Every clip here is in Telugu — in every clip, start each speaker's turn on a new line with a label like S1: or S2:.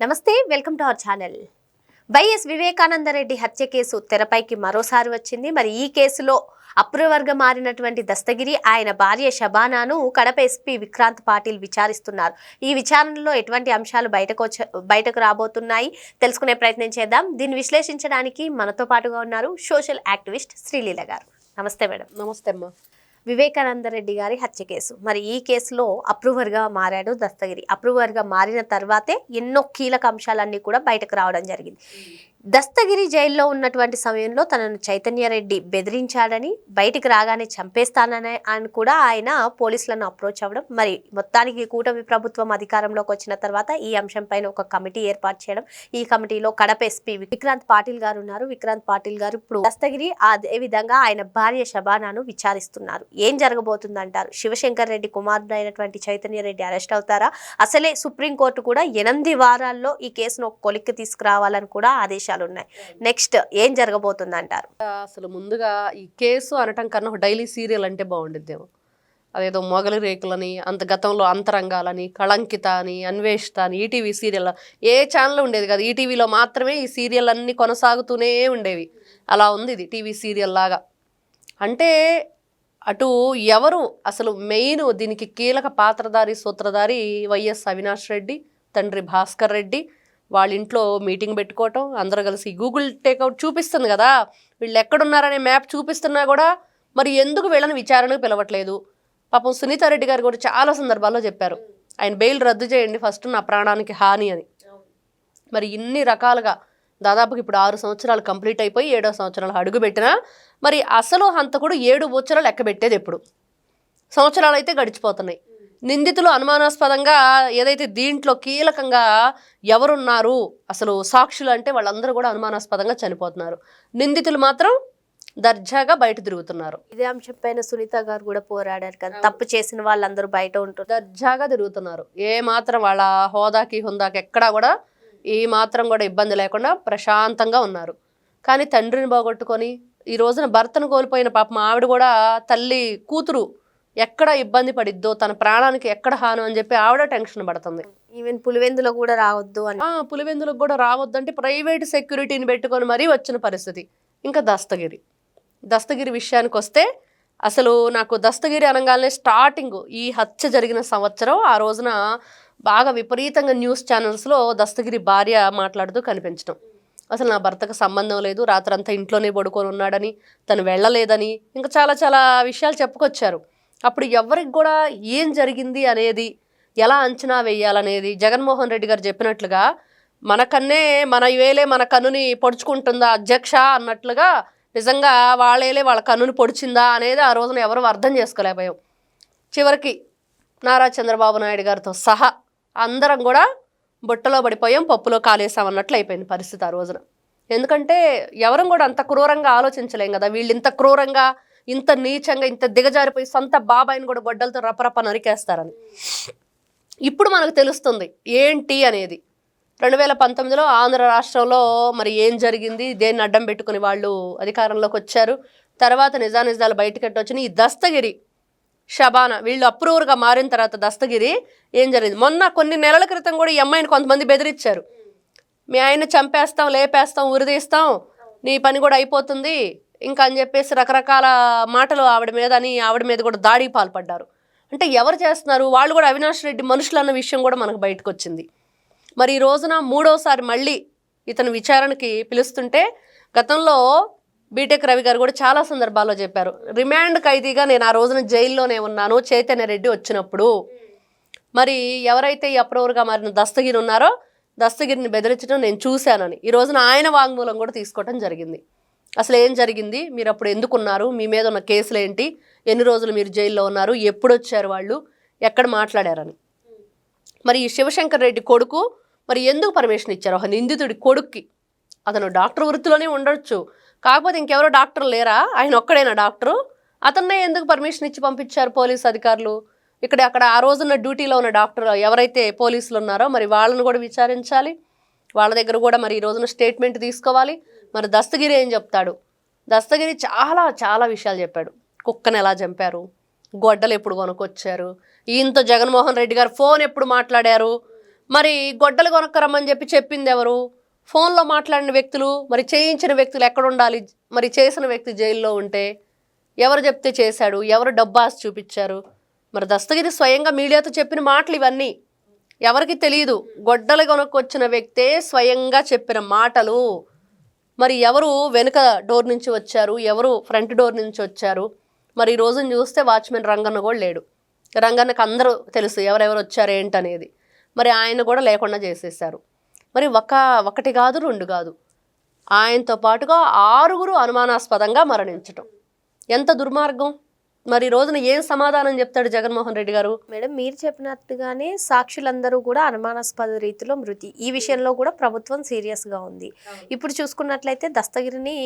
S1: నమస్తే welcome to our channel. YS Vivekananda Reddy హత్య కేసు తెరపైకి మరోసారి వచ్చింది. మరి ఈ కేసులో అప్రవర్గ మారినటువంటి దస్తగిరి ఆయన భార్య షబానాను కడప ఎస్పీ విక్రాంత్ పాటిల్ విచారిస్తున్నారు. ఈ విచారణలో ఎటువంటి అంశాలు బయటకు బయటకు రాబోతున్నాయి? తెలుసుకునే ప్రయత్నం చేద్దాం. దీన్ని విశ్లేషించడానికి మనతో పాటుగా ఉన్నారు సోషల్ యాక్టివిస్ట్ శ్రీలీల గారు. నమస్తే మేడం.
S2: నమస్తే అమ్మా.
S1: వివేకానందరెడ్డి గారి హత్య కేసు. మరి ఈ కేసులో అప్రూవర్గా మారాడు దస్తగిరి అప్రూవర్గా మారిన తర్వాతే ఎన్నో కీలక అంశాలన్నీ కూడా బయటకు రావడం జరిగింది. దస్తగిరి జైల్లో ఉన్నటువంటి సమయంలో తనను చైతన్యరెడ్డి బెదిరించాడని బయటికి రాగానే చంపేస్తానని అని కూడా ఆయన పోలీసులను అప్రోచ్ అవ్వడం మరి మొత్తానికి కూటమి ప్రభుత్వం అధికారంలోకి వచ్చిన తర్వాత ఈ అంశంపైన ఒక కమిటీ ఏర్పాటు చేయడం ఈ కమిటీలో కడప ఎస్పీ విక్రాంత్ పాటిల్ గారు ఉన్నారు. విక్రాంత్ పాటిల్ గారు ఇప్పుడు దస్తగిరి అదే విధంగా ఆయన భార్య శబానాను విచారిస్తున్నారు. ఏం జరగబోతుందంటారు? శివశంకర్ రెడ్డి కుమారుడు అయినటువంటి చైతన్య రెడ్డి అరెస్ట్ అవుతారా? అసలే సుప్రీంకోర్టు కూడా ఎనిమిది వారాల్లో ఈ కేసును ఒక కొలిక్కి తీసుకురావాలని కూడా ఆదేశాలు ఉన్నాయి నెక్స్ట్ ఏం జరగబోతుందంటారు?
S2: అసలు ముందుగా ఈ కేసు అనటం కన్నా ఒక డైలీ సీరియల్ అంటే బాగుండిద్దేమో. అదేదో మొగలి రేకులని అంత గతంలో అంతరంగాలని కళంకిత అని అన్వేషిత అని ఈటీవీ సీరియల్ ఏ ఛానల్ ఉండేది కదా. ఈటీవీలో మాత్రమే ఈ సీరియల్ అన్నీ కొనసాగుతూనే ఉండేవి. అలా ఉంది ఇది టీవీ సీరియల్ లాగా. అంటే అటు ఎవరు అసలు మెయిన్ దీనికి కీలక పాత్రధారి సూత్రధారి వైఎస్ అవినాష్ రెడ్డి తండ్రి భాస్కర్ రెడ్డి వాళ్ళ ఇంట్లో మీటింగ్ పెట్టుకోవటం అందరూ కలిసి గూగుల్ టేక్అవుట్ చూపిస్తుంది కదా. వీళ్ళు ఎక్కడున్నారనే మ్యాప్ చూపిస్తున్నా కూడా మరి ఎందుకు వీళ్ళని విచారణకు పిలవట్లేదు? పాపం సునీతారెడ్డి గారు కూడా చాలా సందర్భాల్లో చెప్పారు. ఆయన బెయిల్ రద్దు చేయండి ఫస్ట్ నా ప్రాణానికి హాని అని. మరి ఇన్ని రకాలుగా దాదాపుకి ఇప్పుడు ఆరు సంవత్సరాలు కంప్లీట్ అయిపోయి ఏడో సంవత్సరాలు అడుగుపెట్టినా మరి అసలు హంతకుడు ఏడు బొచ్చలు లెక్క పెట్టేది ఎప్పుడు? సంవత్సరాలు అయితే గడిచిపోతున్నాయి. నిందితులు అనుమానాస్పదంగా ఏదైతే దీంట్లో కీలకంగా ఎవరున్నారు అసలు సాక్షులు అంటే వాళ్ళందరూ కూడా అనుమానాస్పదంగా చనిపోతున్నారు. నిందితులు మాత్రం దర్జాగా బయట తిరుగుతున్నారు.
S1: ఇదే అంశం పైన సునీత గారు కూడా పోరాడారు కదా. తప్పు చేసిన వాళ్ళందరూ బయట ఉంటున్నారు
S2: దర్జాగా తిరుగుతున్నారు. ఏ మాత్రం వాళ్ళ హోదాకి హుందాకి ఎక్కడా కూడా ఏ మాత్రం కూడా ఇబ్బంది లేకుండా ప్రశాంతంగా ఉన్నారు. కానీ తండ్రిని పోగొట్టుకొని ఈ రోజున భర్తను కోల్పోయిన పాపం ఆవిడ కూడా తల్లి కూతురు ఎక్కడ ఇబ్బంది పడిద్దో తన ప్రాణానికి ఎక్కడ హాను అని చెప్పి ఆవిడ టెన్షన్ పడుతుంది.
S1: ఈవెన్ పులివెందులో కూడా రావద్దు అని.
S2: పులివెందులకు కూడా రావద్దంటే ప్రైవేట్ సెక్యూరిటీని పెట్టుకొని మరీ వచ్చిన పరిస్థితి. ఇంకా దస్తగిరి. దస్తగిరి విషయానికి వస్తే అసలు నాకు దస్తగిరి అనగానే స్టార్టింగ్ ఈ హత్య జరిగిన సంవత్సరం ఆ రోజున బాగా విపరీతంగా న్యూస్ ఛానల్స్లో దస్తగిరి భార్య మాట్లాడుతూ కనిపించడం అసలు నా భర్తకు సంబంధం లేదు రాత్రంతా ఇంట్లోనే పడుకొని ఉన్నాడని తను వెళ్ళలేదని ఇంకా చాలా చాలా విషయాలు చెప్పుకొచ్చారు. అప్పుడు ఎవరికి కూడా ఏం జరిగింది అనేది ఎలా అంచనా వేయాలనేది జగన్మోహన్ రెడ్డి గారు చెప్పినట్లుగా మనకన్నే మన వేలే మన కన్నుని పొడుచుకుంటుందా అధ్యక్ష అన్నట్లుగా నిజంగా వాళ్ళేలే వాళ్ళ కన్నుని పొడిచిందా అనేది ఆ రోజున ఎవరు అర్థం చేసుకోలేకపోయాం. చివరికి నారా చంద్రబాబు నాయుడు గారితో సహా అందరం కూడా బుట్టలో పడిపోయాం పప్పులో కాలేసాం అన్నట్లు అయిపోయింది పరిస్థితి ఆ రోజున. ఎందుకంటే ఎవరం కూడా అంత క్రూరంగా ఆలోచించలేం కదా వీళ్ళు ఇంత క్రూరంగా ఇంత నీచంగా ఇంత దిగజారిపోయి సొంత బాబాయిని కూడా గొడ్డలతో రపరప నరికేస్తారని. ఇప్పుడు మనకు తెలుస్తుంది ఏంటి అనేది. రెండు వేల పంతొమ్మిదిలో ఆంధ్ర రాష్ట్రంలో మరి ఏం జరిగింది దేన్ని అడ్డం పెట్టుకుని వాళ్ళు అధికారంలోకి వచ్చారు. తర్వాత నిజానిజాలు బయటకెట్టి వచ్చిన ఈ దస్తగిరి షబానా వీళ్ళు అప్రూవర్గా మారిన తర్వాత దస్తగిరి ఏం జరిగింది? మొన్న కొన్ని నెలల క్రితం కూడా ఈ అమ్మాయిని కొంతమంది బెదిరించారు. మీ ఆయన చంపేస్తాం లేపేస్తాం ఉరిదీస్తాం నీ పని కూడా అయిపోతుంది ఇంకా అని చెప్పేసి రకరకాల మాటలు ఆవిడ మీద అని ఆవిడ మీద కూడా దాడికి పాల్పడ్డారు. అంటే ఎవరు చేస్తున్నారు? వాళ్ళు కూడా అవినాష్ రెడ్డి మనుషులు అన్న విషయం కూడా మనకు బయటకు వచ్చింది మరి ఈ రోజున మూడోసారి మళ్ళీ ఇతను విచారణకి పిలుస్తుంటే గతంలో బీటెక్ రవి గారు కూడా చాలా సందర్భాల్లో చెప్పారు. రిమాండ్ ఖైదీగా నేను ఆ రోజున జైల్లోనే ఉన్నాను చైతన్య రెడ్డి వచ్చినప్పుడు. మరి ఎవరైతే ఈ అప్రూవర్గా మారిన దస్తగిరి ఉన్నారో దస్తగిరిని బెదిరించడం నేను చూశానని. ఈ రోజున ఆయన వాంగ్మూలం కూడా తీసుకోవడం జరిగింది. అసలు ఏం జరిగింది? మీరు అప్పుడు ఎందుకున్నారు? మీ మీద ఉన్న కేసులు ఏంటి ఎన్ని రోజులు మీరు జైల్లో ఉన్నారు? ఎప్పుడు వచ్చారు వాళ్ళు? ఎక్కడ మాట్లాడారని. మరి ఈ శివశంకర్ రెడ్డి కొడుకు మరి ఎందుకు పర్మిషన్ ఇచ్చారు? ఒక నిందితుడి కొడుక్కి. అతను డాక్టర్ వృత్తిలోనే ఉండొచ్చు. కాకపోతే ఇంకెవరో డాక్టర్ లేరా? ఆయన ఒక్కడైనా డాక్టరు? అతన్నే ఎందుకు పర్మిషన్ ఇచ్చి పంపించారు పోలీస్ అధికారులు? ఇక్కడ అక్కడ ఆ రోజున్న డ్యూటీలో ఉన్న డాక్టర్ ఎవరైతే పోలీసులు ఉన్నారో మరి వాళ్ళను కూడా విచారించాలి. వాళ్ళ దగ్గర కూడా మరి ఈ రోజున స్టేట్మెంట్ తీసుకోవాలి. మరి దస్తగిరి ఏం చెప్తాడు? దస్తగిరి చాలా చాలా విషయాలు చెప్పాడు. కుక్కను ఎలా చంపారు? గొడ్డలు ఎప్పుడు కొనుక్కొచ్చారు? ఈయనతో జగన్మోహన్ రెడ్డి గారు ఫోన్ ఎప్పుడు మాట్లాడారు? మరి గొడ్డలు కొనక్కరమ్మని చెప్పి చెప్పింది ఎవరు? ఫోన్లో మాట్లాడిన వ్యక్తులు మరి చేయించిన వ్యక్తులు ఎక్కడ ఉండాలి? మరి చేసిన వ్యక్తి జైల్లో ఉంటే ఎవరు చెప్తే చేశాడు? ఎవరు డబ్బాస్ చూపించారు? మరి దస్తగిరి స్వయంగా మీడియాతో చెప్పిన మాటలు ఇవన్నీ. ఎవరికి తెలియదు గొడ్డలు కొనుక్కొచ్చిన వ్యక్తే స్వయంగా చెప్పిన మాటలు. మరి ఎవరు వెనుక డోర్ నుంచి వచ్చారు? ఎవరు ఫ్రంట్ డోర్ నుంచి వచ్చారు? మరి ఈ రోజున చూస్తే వాచ్మెన్ రంగన్న కూడా లేడు. రంగన్నకు అందరూ తెలుసు ఎవరెవరు వచ్చారు ఏంటనేది. మరి ఆయన కూడా లేకుండా చేసేసారు మరి ఒక ఒకటి కాదు రెండు కాదు. ఆయనతో పాటుగా ఆరుగురు అనుమానాస్పదంగా మరణించటం. ఎంత దుర్మార్గం? మరి రోజున ఏం సమాధానం చెప్తాడు జగన్మోహన్ రెడ్డి గారు?
S1: మేడం మీరు చెప్పినట్టుగానే సాక్షులందరూ కూడా అనుమానాస్పద రీతిలో మృతి. ఈ విషయంలో కూడా ప్రభుత్వం సీరియస్గా ఉంది. ఇప్పుడు చూసుకున్నట్లయితే దస్తగిరిని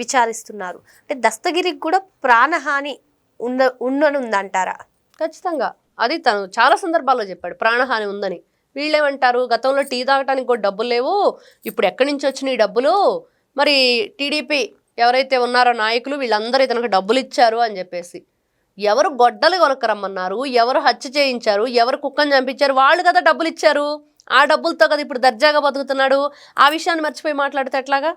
S1: విచారిస్తున్నారు. అంటే దస్తగిరికి కూడా ప్రాణహాని ఉంద ఉండనుందంటారా?
S2: ఖచ్చితంగా. అది తను చాలా సందర్భాల్లో చెప్పాడు ప్రాణహాని ఉందని. వీళ్ళేమంటారు గతంలో టీ తాగటానికి కూడా డబ్బులు లేవు ఇప్పుడు ఎక్కడి నుంచి వచ్చినాయి ఈ డబ్బులు? మరి టీడీపీ ఎవరైతే ఉన్నారో నాయకులు వీళ్ళందరూ ఇతనికి డబ్బులు ఇచ్చారు అని చెప్పేసి. ఎవరు గొడ్డలు కొనక్కరమ్మన్నారు ఎవరు హత్య చేయించారు ఎవరు కుక్కని చంపించారు వాళ్ళు కదా డబ్బులు ఇచ్చారు. ఆ డబ్బులతో కదా ఇప్పుడు దర్జాగా బతుకుతున్నాడు. ఆ విషయాన్ని మర్చిపోయి మాట్లాడితే ఎట్లాగా?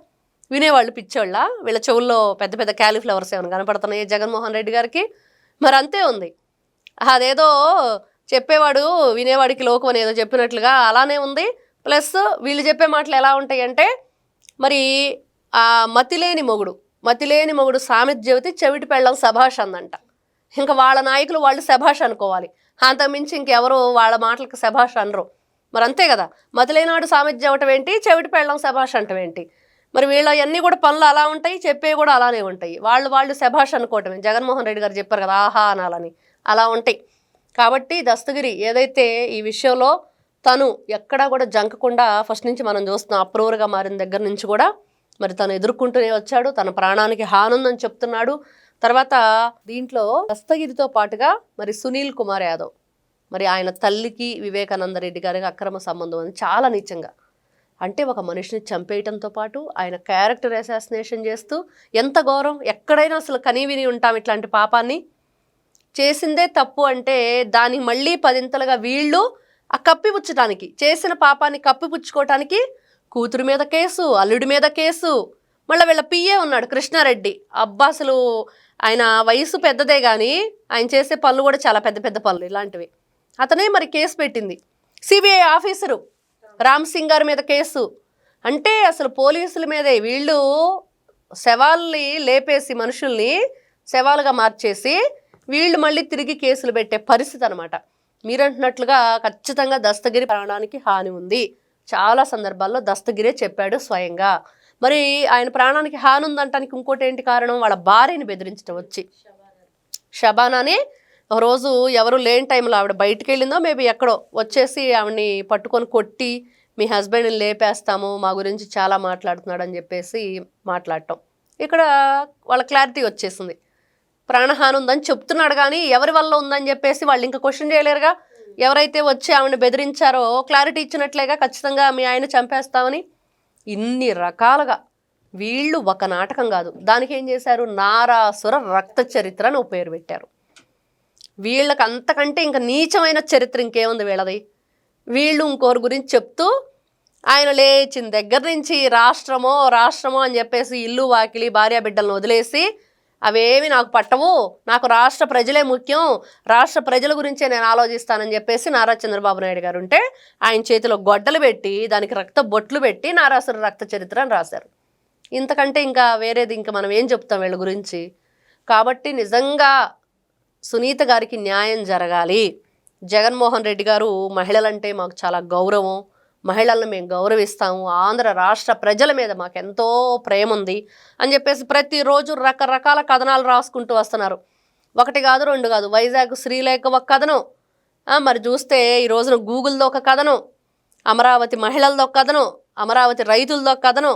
S2: వినేవాళ్ళు పిచ్చోళ్ళ? వీళ్ళ చెవుల్లో పెద్ద పెద్ద క్యాలీఫ్లవర్స్ ఏమైనా కనపడుతున్నాయి జగన్మోహన్ రెడ్డి గారికి? మరి అంతే ఉంది. అదేదో చెప్పేవాడు వినేవాడికి లోకం అని ఏదో చెప్పినట్లుగా అలానే ఉంది. ప్లస్ వీళ్ళు చెప్పే మాటలు ఎలా ఉంటాయి అంటే మరి ఆ మతిలేని మొగుడు. మతిలేని మొగుడు సామెత చెబితే చెవిటి పెళ్ళం సభాష్ అందంట ఇంకా వాళ్ళ నాయకులు వాళ్ళు సభాష్ అనుకోవాలి. అంతకుమించి ఇంకెవరు వాళ్ళ మాటలకు సభాష్ అనరు. మరి అంతే కదా. మతిలేనాడు సామెత చెవటం ఏంటి? చెవిటి పెళ్ళం సభాష్ అంటం ఏంటి? మరి వీళ్ళ అన్నీ కూడా పనులు అలా ఉంటాయి చెప్పేవి కూడా అలానే ఉంటాయి. వాళ్ళు వాళ్ళు శభాష్ అనుకోవటమే. జగన్మోహన్ రెడ్డి గారు చెప్పారు కదా ఆహా అనాలని. అలా ఉంటాయి. కాబట్టి దస్తగిరి ఏదైతే ఈ విషయంలో తను ఎక్కడా కూడా జంకకుండా ఫస్ట్ నుంచి మనం చూస్తున్నాం అప్రూవర్గా మారిన దగ్గర నుంచి కూడా మరి తను ఎదుర్కొంటూనే వచ్చాడు తన ప్రాణానికి హానుందని చెప్తున్నాడు. తర్వాత దీంట్లో దస్తగిరితో పాటుగా మరి సునీల్ కుమార్ యాదవ్ మరి ఆయన తల్లికి వివేకానంద రెడ్డి గారికి అక్రమ సంబంధం అని చాలా నీచంగా. అంటే ఒక మనిషిని చంపేయటంతో పాటు ఆయన క్యారెక్టర్ అసాసినేషన్ చేస్తూ ఎంత ఘోరం ఎక్కడైనా అసలు కనీవిని ఉంటాం ఇట్లాంటి పాపాన్ని. చేసిందే తప్పు అంటే దాని మళ్ళీ పదింతలుగా వీళ్ళు ఆ కప్పిపుచ్చటానికి చేసిన పాపాన్ని కప్పిపుచ్చుకోవటానికి కూతురు మీద కేసు అల్లుడి మీద కేసు. మళ్ళీ వీళ్ళ పిఏ ఉన్నాడు కృష్ణారెడ్డి. అబ్బా అసలు ఆయన వయసు పెద్దదే కానీ ఆయన చేసే పనులు కూడా చాలా పెద్ద పెద్ద పనులు ఇలాంటివి. అతనే మరి కేసు పెట్టింది. సిబిఐ ఆఫీసరు రామ్ సింగ్ గారి మీద కేసు. అంటే అసలు పోలీసుల మీదే వీళ్ళు శవాల్ని లేపేసి మనుషుల్ని శవాలుగా మార్చేసి వీళ్ళు మళ్ళీ తిరిగి కేసులు పెట్టే పరిస్థితి అనమాట మీరంటున్నట్లుగా ఖచ్చితంగా దస్తగిరి ప్రాణానికి హాని ఉంది. చాలా సందర్భాల్లో దస్తగిరే చెప్పాడు స్వయంగా. మరి ఆయన ప్రాణానికి హాని ఉందంటానికి ఇంకోటి ఏంటి కారణం? వాళ్ళ భార్యని బెదిరించడం వచ్చి. షబానాని రోజు ఎవరు లేని టైంలో ఆవిడ బయటకు వెళ్ళిందో మేబీ ఎక్కడో వచ్చేసి ఆవిడని పట్టుకొని కొట్టి మీ హస్బెండ్ని లేపేస్తాము మా గురించి చాలా మాట్లాడుతున్నాడు అని చెప్పేసి మాట్లాడటం. ఇక్కడ వాళ్ళ క్లారిటీ వచ్చేసింది. ప్రాణహాని ఉందని చెప్తున్నాడు కానీ ఎవరి వల్ల ఉందని చెప్పేసి వాళ్ళు ఇంకా క్వశ్చన్ చేయలేరుగా. ఎవరైతే వచ్చి ఆమెను బెదిరించారో క్లారిటీ ఇచ్చినట్లేగా ఖచ్చితంగా మీ ఆయన చంపేస్తామని ఇన్ని రకాలుగా వీళ్ళు ఒక నాటకం కాదు. దానికి ఏం చేశారు? నారాసుర రక్త చరిత్ర అని పేరు పెట్టారు. వీళ్ళకి అంతకంటే ఇంకా నీచమైన చరిత్ర ఇంకేముంది వీళ్ళది? వీళ్ళు ఇంకోరి గురించి చెప్తూ ఆయన లేచిన దగ్గర నుంచి రాష్ట్రమో రాష్ట్రమో అని చెప్పేసి ఇల్లు వాకిలి భార్య బిడ్డలను వదిలేసి అవేమి నాకు పట్టవు. నాకు రాష్ట్ర ప్రజలే ముఖ్యం. రాష్ట్ర ప్రజల గురించే నేను ఆలోచిస్తానని చెప్పేసి నారా చంద్రబాబు నాయుడు గారు ఉంటే ఆయన చేతిలో గొడ్డలు పెట్టి దానికి రక్త బొట్లు పెట్టి నారాసుర రక్త చరిత్ర అని రాశారు. ఇంతకంటే ఇంకా వేరేది ఇంకా మనం ఏం చెప్తాం వీళ్ళ గురించి? కాబట్టి నిజంగా సునీత గారికి న్యాయం జరగాలి. జగన్మోహన్ రెడ్డి గారు మహిళలంటే మాకు చాలా గౌరవం. మహిళలను మేము గౌరవిస్తాము ఆంధ్ర రాష్ట్ర ప్రజల మీద మాకు ఎంతో ప్రేమ ఉంది అని చెప్పేసి ప్రతిరోజు రకరకాల కథనాలు రాసుకుంటూ వస్తున్నారు. ఒకటి కాదు రెండు కాదు వైజాగ్ శ్రీలేఖ ఒక కథనం. మరి చూస్తే ఈ రోజున గూగుల్దో ఒక కథనం అమరావతి మహిళలదో ఒక కథనం అమరావతి రైతులదో ఒక కథనం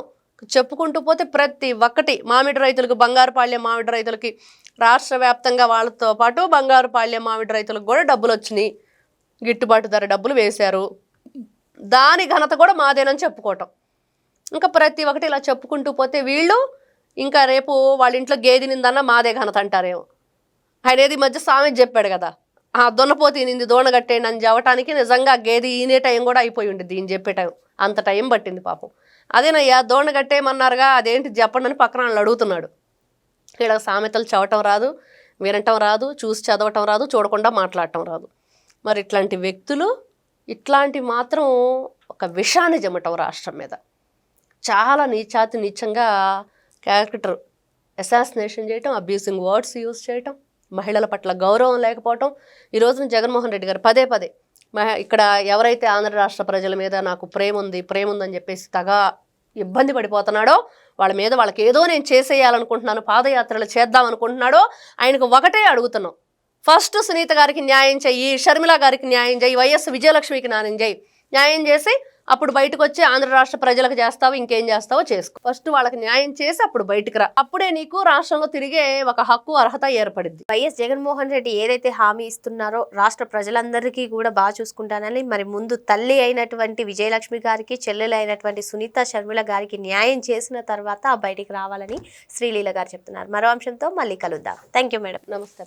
S2: చెప్పుకుంటూ పోతే ప్రతి ఒక్కటి మామిడి రైతులకు బంగారుపాళ్యం మామిడి రైతులకి రాష్ట్ర వ్యాప్తంగా వాళ్ళతో పాటు బంగారుపాళ్యం మామిడి రైతులకు కూడా డబ్బులు వచ్చినాయి గిట్టుబాటు ధర డబ్బులు వేశారు. దాని ఘనత కూడా మాదేనని చెప్పుకోవటం. ఇంకా ప్రతి ఒక్కటి ఇలా చెప్పుకుంటూ పోతే వీళ్ళు ఇంకా రేపు వాళ్ళ ఇంట్లో గేది నిందన్న మాదే ఘనత అంటారేమో. ఆయన ఏది మధ్య సామెత చెప్పాడు కదా ఆ దున్నపోతి నింది దోణగట్టేయండి అని చెప్పడానికి నిజంగా గేది ఈనే టైం కూడా అయిపోయి ఉండేది ఈయన చెప్పే టైం. అంత టైం పట్టింది పాపం. అదేనయ్యా దోణ కట్టేయమన్నారుగా అదేంటి చెప్పండి అని పక్కన వాళ్ళు అడుగుతున్నాడు. ఇక్కడ సామెతలు చదవటం రాదు వినటం రాదు చూసి చదవటం రాదు చూడకుండా మాట్లాడటం రాదు. మరి ఇట్లాంటి వ్యక్తులు ఇట్లాంటి మాత్రం ఒక విషాన్ని జమటం రాష్ట్రం మీద. చాలా నీచాతి నీచంగా క్యారెక్టర్ అసాసినేషన్ చేయటం అబ్యూసింగ్ వర్డ్స్ యూజ్ చేయటం మహిళల పట్ల గౌరవం లేకపోవటం. ఈ రోజున జగన్మోహన్ రెడ్డి గారు పదే పదే మహ- ఇక్కడ ఎవరైతే ఆంధ్ర రాష్ట్ర ప్రజల మీద నాకు ప్రేమ ఉంది ప్రేమ ఉందని చెప్పేసి తగా ఇబ్బంది పడిపోతున్నాడో వాళ్ళ మీద వాళ్ళకి ఏదో నేను చేసేయాలనుకుంటున్నాను పాదయాత్రలు చేద్దాం అనుకుంటున్నాడో ఆయనకు ఒకటే అడుగుతున్నాం. ఫస్ట్ సునీత గారికి న్యాయం చెయ్యి షర్మిల గారికి న్యాయం చెయ్యి వైఎస్ విజయలక్ష్మికి న్యాయం చెయ్యి. న్యాయం చేసి అప్పుడు బయటకు వచ్చి ఆంధ్ర రాష్ట్ర ప్రజలకు చేస్తావు ఇంకేం చేస్తావో చేసుకో. ఫస్ట్ వాళ్ళకి న్యాయం చేసి అప్పుడు బయటకు రా. అప్పుడే నీకు రాష్ట్రంలో తిరిగే ఒక హక్కు అర్హత ఏర్పడింది.
S1: వైఎస్ జగన్మోహన్ రెడ్డి ఏదైతే హామీ ఇస్తున్నారో రాష్ట్ర ప్రజలందరికీ కూడా బాగా చూసుకుంటానని మరి ముందు తల్లి అయినటువంటి విజయలక్ష్మి గారికి చెల్లెలు అయినటువంటి సునీత శర్మిల గారికి న్యాయం చేసిన తర్వాత బయటికి రావాలని శ్రీలీల గారు చెప్తున్నారు. మరో అంశంతో మళ్ళీ కలుద్దాం. Thank you madam.
S2: నమస్తే